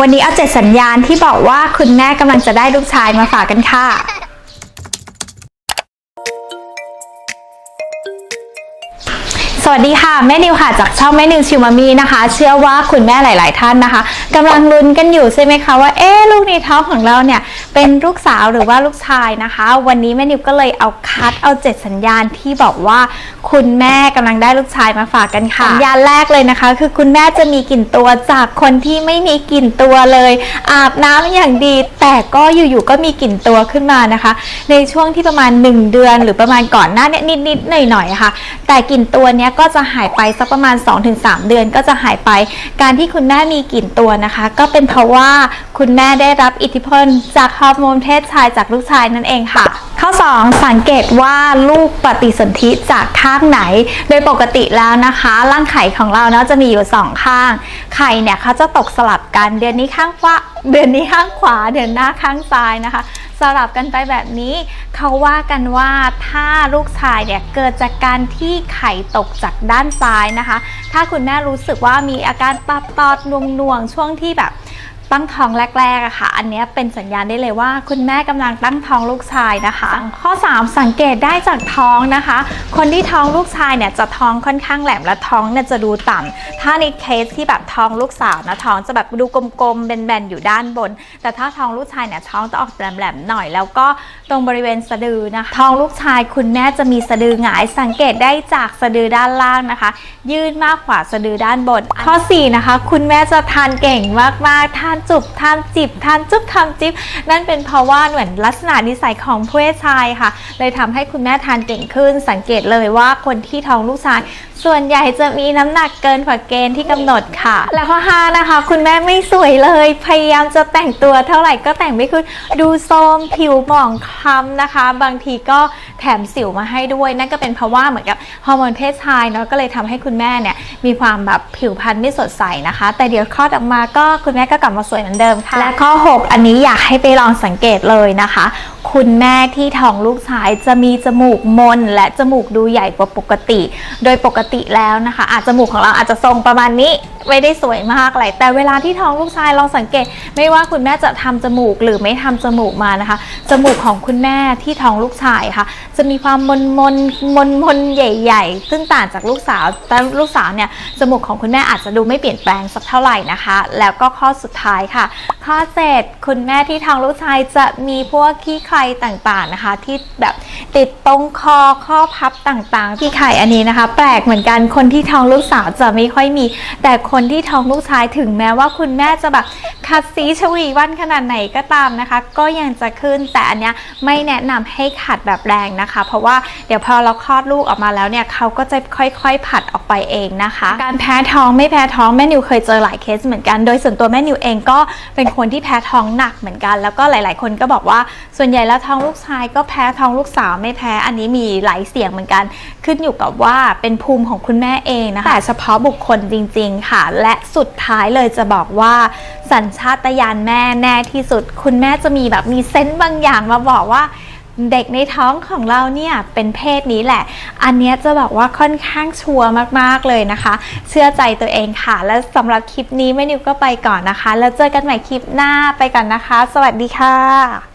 วันนี้เอาเจ็ดสัญญาณที่บอกว่าคุณแม่กำลังจะได้ลูกชายมาฝากกันค่ะ สวัสดีค่ะแม่นิวค่ะจากช่องแม่นิวชิวมามีนะคะ เชื่อว่าคุณแม่หลาย ๆ ท่านนะคะกำลังลุ้นกันอยู่ใช่ไหมคะว่าเอ๊ลูกในท้องของเราเนี่ยเป็นลูกสาวหรือว่าลูกชายนะคะ วันนี้แม่นิวก็เลยเอาคัดเอาเจ็ดสัญญาณที่บอกว่า คุณแม่กำลังได้ลูกชายมาฝากกันค่ะสัญญาณแรกเลยนะคะ คือคุณแม่จะมีกลิ่นตัวจากคนที่ไม่มีกลิ่นตัวเลย อาบน้ำอย่างดี แต่ก็อยู่ ๆ ก็มีกลิ่นตัวขึ้นมานะคะ ในช่วงที่ประมาณ 1 เดือนหรือประมาณก่อนหน้านี้นิด ๆ หน่อย ๆ ค่ะ แต่กลิ่นตัวเนี้ยก็จะหายไปสักประมาณ 2-3 เดือนก็จะหายไป การที่คุณแม่มีกลิ่นตัวนะคะ ก็เป็นเพราะว่าคุณแม่ได้รับอิทธิพลจากฮอร์โมนเพศชายจากลูกชายนั่นเองค่ะ ข้อ 2 สังเกตว่าลูกปฏิสนธิจากข้างไหน โดยปกติแล้วนะคะร่างไข่ของเราเนาะจะมีอยู่ 2 ข้าง ไข่เนี่ยเขาจะตกสลับกันเดือนนี้ข้างขวาเดือนนี้ข้างขวา เดือนหน้าข้างซ้ายนะคะ สลับกันไปแบบนี้เขาว่ากันว่าถ้าลูกชายเนี่ยเกิดจากการที่ไข่ตกจากด้านซ้ายนะคะ ถ้าคุณแม่รู้สึกว่ามีอาการตัดตอดน่วงๆช่วงที่แบบ ตั้งท้องแรกๆอะค่ะ อันนี้เป็นสัญญาณได้เลยว่า คุณแม่กำลังตั้งท้องลูกชายนะคะ ข้อ 3 สังเกตได้จากท้องนะคะ คนที่ท้องลูกชายเนี่ยจะท้องค่อนข้างแหลมและท้องเนี่ยจะดูต่ำถ้าในเคสที่แบบท้องลูกสาวนะท้องจะแบบดูกลมๆแบนๆอยู่ด้านบน แต่ถ้าท้องลูกชายเนี่ยท้องจะออกแหลมๆหน่อย แล้วก็ตรงบริเวณสะดือนะคะท้องลูกชายคุณแม่จะมีสะดือหงาย สังเกตได้จากสะดือด้านล่างนะคะ ยื่นมากกว่าสะดือด้านบน ข้อ 4 นะคะ คุณแม่จะทานเก่งมากๆทานจุบทานจิบทานจุบทานจิบนั่นเป็นเพราะว่าเหมือนลักษณะนิสัยของเพศชายค่ะ เลยทำให้คุณแม่ทานเก่งขึ้น สังเกตเลยว่าคนที่ท้องลูกชายส่วนใหญ่จะมีน้ำหนักเกินกว่าเกณฑ์ที่กำหนดค่ะ และข้อ5นะคะ คุณแม่ไม่สวยเลย พยายามจะแต่งตัวเท่าไหร่ก็แต่งไม่ขึ้น ดูโทรมผิวหมองคล้ำนะคะ บางทีก็แถมสิวมาให้ด้วย นั่นก็เป็นเพราะว่าเหมือนกับฮอร์โมนเพศชายเนาะก็เลยทำให้คุณแม่เนี่ยมีความแบบผิวพรรณไม่สดใสนะคะ แต่เดี๋ยวคลอดออกมาก็คุณแม่ก็กลับมาสวยเหมือนเดิมค่ะ และข้อ 6 อันนี้อยากให้ไปลองสังเกตเลยนะคะ คุณแม่ที่ท้องลูกชายจะมีจมูกมน และจมูกดูใหญ่กว่าปกติ โดยปกติแล้วนะคะอาจจมูกของเราอาจจะทรงประมาณนี้ไม่ได้สวยมากอะไรแต่เวลาที่ท้องลูกชายลองสังเกต ไม่ว่าคุณแม่จะทำจมูกหรือไม่ทำจมูกมานะคะ จมูกของคุณแม่ที่ท้องลูกชายค่ะ จะมีความมนมนมนมนใหญ่ ๆ ซึ่งต่างจากลูกสาวแต่ลูกสาวเนี่ยจมูกของคุณแม่อาจจะดูไม่เปลี่ยนแปลงสักเท่าไหร่นะคะ แล้วก็ข้อสุดท้ายค่ะ ข้อเจ็ดคุณแม่ที่ท้องลูกชายจะมีพวกขี้ใครต่างๆนะคะ ที่แบบติดตรงคอข้อพับต่างๆ ที่ไข่อันนี้นะคะ แปลกเหมือนกันคนที่ท้องลูกสาวจะไม่ค่อยมี แต่คนที่ท้องลูกชายถึงแม้ว่าคุณแม่จะแบบคัดซีชวีวันขนาดไหนก็ตามนะคะ ก็ยังจะขึ้นแต่อันเนี้ยไม่แนะนำให้ขัดแบบแรงนะคะ เพราะว่าเดี๋ยวพอเราคลอดลูกออกมาแล้วเนี่ยเขาก็จะค่อยๆผัดออกไปเองนะคะ การแพ้ท้องไม่แพ้ท้องแม่นิวเคยเจอหลายเคสเหมือนกันโดยส่วนตัวแม่นิวเองก็เป็นคนที่แพ้ท้องหนักเหมือนกัน แล้วก็หลาย ๆ คนก็บอกว่าส่วนใหญ่แล้วท้องลูกชายก็แพ้ท้องลูกสาวไม่แพ้อันนี้มีหลายเสียงเหมือนกัน ขึ้นอยู่กับว่าเป็นภูมิของคุณแม่เองนะคะแต่เฉพาะบุคคลจริง ๆ ค่ะ และสุดท้ายเลยจะบอกว่า สัญชาตญาณแม่แน่ที่สุด คุณแม่จะมีแบบมีเซนต์บางอย่างมาบอกว่าเด็กในท้องของเราเนี่ยเป็นเพศนี้แหละ อันเนี้ยจะบอกว่าค่อนข้างชัวร์มากๆเลยนะคะ เชื่อใจตัวเองค่ะ และสำหรับคลิปนี้แม่นิวก็ไปก่อนนะคะ แล้วเจอกันใหม่คลิปหน้าไปก่อนนะคะ สวัสดีค่ะ